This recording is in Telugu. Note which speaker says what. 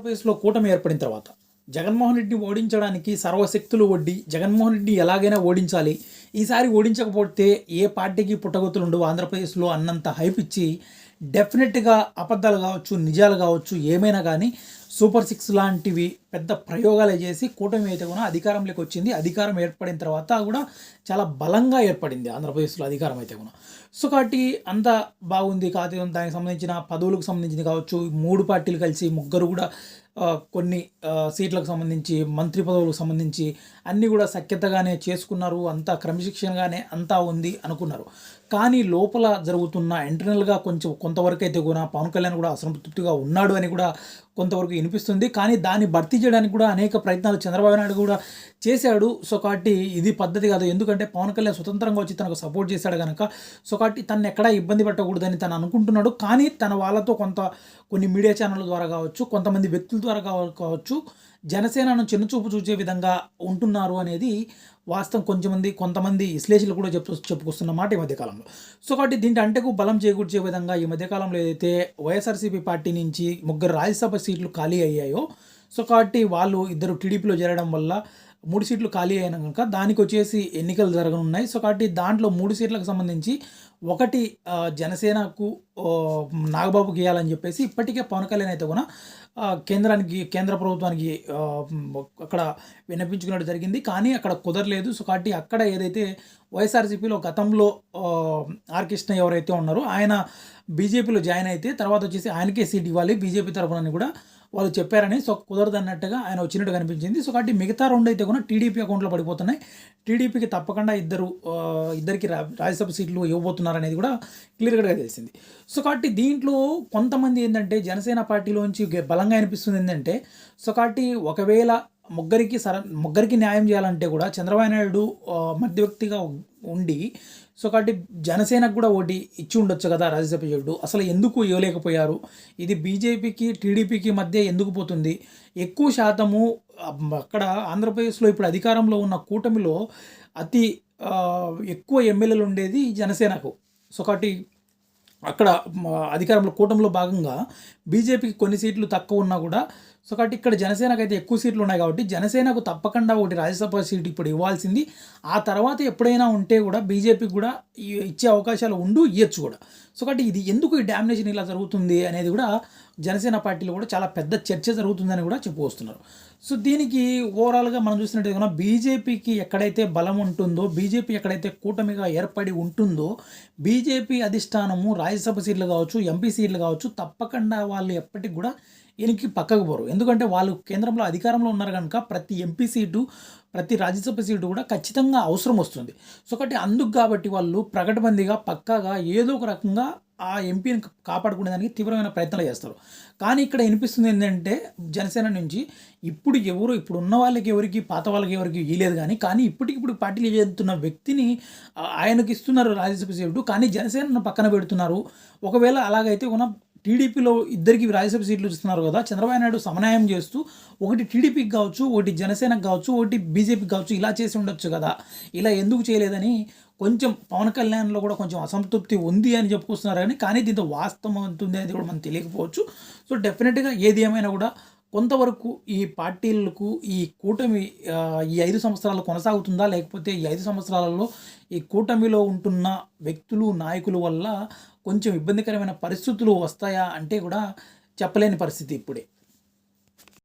Speaker 1: ఆంధ్రప్రదేశ్లో కూటమి ఏర్పడిన తర్వాత జగన్మోహన్ రెడ్డిని ఓడించడానికి సర్వశక్తులు ఒడ్డి జగన్మోహన్ రెడ్డిని ఎలాగైనా ఓడించాలి. ఈసారి ఓడించకపోతే ఏ పార్టీకి పుట్టగొత్తులు ఉండవు. ఆంధ్రప్రదేశ్లో అన్నంత హైప్ ఇచ్చి డెఫినెట్గా అబద్ధాలు కావచ్చు నిజాలు కావచ్చు ఏమైనా కానీ సూపర్ సిక్స్ లాంటివి పెద్ద ప్రయోగాలు చేసి కూటమి అయితే కూడా అధికారంలోకి వచ్చింది. అధికారం ఏర్పడిన తర్వాత కూడా చాలా బలంగా ఏర్పడింది ఆంధ్రప్రదేశ్లో అధికారం అయితే కూడా. సో కాబట్టి అంత బాగుంది కాదు దానికి సంబంధించిన పదవులకు సంబంధించింది కావచ్చు మూడు పార్టీలు కలిసి ముగ్గురు కూడా కొన్ని సీట్లకు సంబంధించి మంత్రి పదవులకు సంబంధించి అన్నీ కూడా సఖ్యతగానే చేసుకున్నారు. అంతా క్రమశిక్షణగానే అంతా ఉంది అనుకున్నారు. కానీ లోపల జరుగుతున్న ఇంటర్నల్గా కొంచెం కొంతవరకు అయితే కూడా పవన్ కళ్యాణ్ కూడా అసంతృప్తిగా ఉన్నాడు అని కూడా కొంతవరకు వినిపిస్తుంది. కానీ దాన్ని భర్తీ చేయడానికి కూడా అనేక ప్రయత్నాలు చంద్రబాబు నాయుడు కూడా చేశాడు. సో కాబట్టి ఇది పద్ధతి కాదు. ఎందుకంటే పవన్ కళ్యాణ్ స్వతంత్రంగా వచ్చి తనకు సపోర్ట్ చేశాడు కనుక సో కాబట్టి తను ఎక్కడా ఇబ్బంది పెట్టకూడదని తను అనుకుంటున్నాడు. కానీ తన వాళ్ళతో కొంత కొన్ని మీడియా ఛానళ్ళ ద్వారా కావచ్చు కొంతమంది వ్యక్తుల ద్వారా కావచ్చు జనసేనను చిన్నచూపు చూసే విధంగా ఉంటున్నారు అనేది వాస్తవం కొంచెం మంది కొంతమంది విశ్లేషణలు కూడా చెప్తూ చెప్పుకొస్తున్న మాట ఈ మధ్యకాలంలో సో కాబట్టి దీంట్లో అంటేకు బలం చేకూర్చే విధంగా ఈ మధ్యకాలంలో ఏదైతే వైఎస్ఆర్సీపీ పార్టీ నుంచి ముగ్గురు రాజ్యసభ సీట్లు ఖాళీ అయ్యాయో సో కాబట్టి వాళ్ళు ఇద్దరు టీడీపీలో చేరడం వల్ల మూడు సీట్లు ఖాళీ అయిన కనుక దానికి వచ్చేసి ఎన్నికలు జరగనున్నాయి. సో కాబట్టి దాంట్లో మూడు సీట్లకు సంబంధించి ఒకటి జనసేనకు నాగబాబు నాగబాబుకి ఇవ్వాలని చెప్పేసి ఇప్పటికే పవన్ కళ్యాణ్ అయితే కూడా కేంద్రానికి కేంద్ర ప్రభుత్వానికి అక్కడ విన్నపించుకున్నట్టు జరిగింది. కానీ అక్కడ కుదరలేదు. సో కాబట్టి అక్కడ ఏదైతే వైఎస్ఆర్సీపీలో గతంలో ఆ, ఆర్ కృష్ణ ఎవరైతే ఉన్నారో ఆయన బీజేపీలో జాయిన్ అయితే తర్వాత వచ్చేసి ఆయనకే సీట్ ఇవ్వాలి. బీజేపీ తరఫున కూడా వాళ్ళు చెప్పారని. సో కుదరదు అన్నట్టుగా ఆయన వచ్చినట్టు కనిపించింది. సో కాబట్టి మిగతా రెండు అయితే కూడా టీడీపీ అకౌంట్లో పడిపోతున్నాయి. టీడీపీకి తప్పకుండా ఇద్దరు ఇద్దరికి రా- రాజ్యసభ సీట్లు ఇవ్వబోతున్నారు అనేది కూడా క్లియర్గా తెలిసింది. సో కాబట్టి దీంట్లో కొంతమంది ఏంటంటే జనసేన పార్టీలోంచి బలంగా అనిపిస్తుంది ఏంటంటే సో కాబట్టి ఒకవేళ ముగ్గురికి సర ముగ్గురికి న్యాయం చేయాలంటే కూడా చంద్రబాబు నాయుడు మధ్యవ్యక్తిగా ఉండి సో కాబట్టి జనసేనకు కూడా ఓటి ఇచ్చి ఉండొచ్చు కదా రాజ్యసభ సభ్యుడు అసలు ఎందుకు ఇవ్వలేకపోయారు? ఇది బీజేపీకి టీడీపీకి మధ్య ఎందుకు పోతుంది? ఎక్కువ శాతము అక్కడ ఆంధ్రప్రదేశ్లో ఇప్పుడు అధికారంలో ఉన్న కూటమిలో అతి ఎక్కువ ఎమ్మెల్యేలు ఉండేది జనసేనకు. సో కాబట్టి అక్కడ అధికారంలో కూటమిలో భాగంగా బీజేపీకి కొన్ని సీట్లు తక్కువ ఉన్నా కూడా సో కాబట్టి ఇక్కడ జనసేనకు అయితే ఎక్కువ సీట్లు ఉన్నాయి కాబట్టి జనసేనకు తప్పకుండా ఒకటి రాజ్యసభ సీట్ ఇప్పుడు ఇవ్వాల్సింది. ఆ తర్వాత ఎప్పుడైనా ఉంటే కూడా బీజేపీకి కూడా ఇచ్చే అవకాశాలు ఉండు ఇవ్వచ్చు కూడా. సో కాబట్టి ఇది ఎందుకు ఈ డామినేషన్ ఇలా జరుగుతుంది అనేది కూడా జనసేన పార్టీలో కూడా చాలా పెద్ద చర్చ జరుగుతుందని కూడా చెప్పుకొస్తున్నారు సో దీనికి ఓవరాల్గా మనం చూసినట్టు బీజేపీకి ఎక్కడైతే బలం ఉంటుందో బీజేపీ ఎక్కడైతే కూటమిగా ఏర్పడి ఉంటుందో బీజేపీ అధిష్టానము రాజ్యసభ సీట్లు కావచ్చు ఎంపీ సీట్లు కావచ్చు తప్పకుండా వాళ్ళు ఎప్పటికి కూడా వెనక్కి పక్కకు పోరు. ఎందుకంటే వాళ్ళు కేంద్రంలో అధికారంలో ఉన్నారు కనుక ప్రతి ఎంపీ సీటు ప్రతి రాజ్యసభ సీటు కూడా ఖచ్చితంగా అవసరం వస్తుంది. సో కాబట్టి అందుకు కాబట్టి వాళ్ళు ప్రకటబందీగా పక్కాగా ఏదో ఒక రకంగా ఆ ఎంపీని కాపాడుకునేదానికి తీవ్రమైన ప్రయత్నాలు చేస్తారు. కానీ ఇక్కడ వినిపిస్తుంది ఏంటంటే జనసేన నుంచి ఇప్పుడు ఎవరు ఇప్పుడు ఉన్న వాళ్ళకి ఎవరికి పాత వాళ్ళకి ఎవరికి ఇవ్వలేదు కానీ కానీ ఇప్పటికిప్పుడు పార్టీలు చేస్తున్న వ్యక్తిని ఆయనకి ఇస్తున్నారు రాజ్యసభ సీటు. కానీ జనసేనను పక్కన పెడుతున్నారు. ఒకవేళ అలాగైతే ఉన్న టీడీపీలో ఇద్దరికి రాజ్యసభ సీట్లు ఇస్తున్నారు కదా చంద్రబాబు నాయుడు సమన్వయం చేస్తూ ఒకటి టీడీపీకి కావచ్చు ఒకటి జనసేనకు కావచ్చు ఒకటి బీజేపీకి కావచ్చు ఇలా చేసి ఉండొచ్చు కదా. ఇలా ఎందుకు చేయలేదని కొంచెం పవన్ కళ్యాణ్లో కూడా కొంచెం అసంతృప్తి ఉంది అని చెప్పుకొస్తున్నారు కానీ కానీ దీంతో వాస్తవం ఉంటుంది అనేది కూడా మనం తెలియకపోవచ్చు. సో డెఫినెట్గా ఏది ఏమైనా కూడా కొంతవరకు ఈ పార్టీలకు ఈ కూటమి ఈ ఐదు సంవత్సరాలు కొనసాగుతుందా? లేకపోతే ఈ ఐదు సంవత్సరాలలో ఈ కూటమిలో ఉంటున్న వ్యక్తులు నాయకుల వల్ల కొంచెం ఇబ్బందికరమైన పరిస్థితులు వస్తాయా అంటే కూడా చెప్పలేని పరిస్థితి ఇప్పుడే.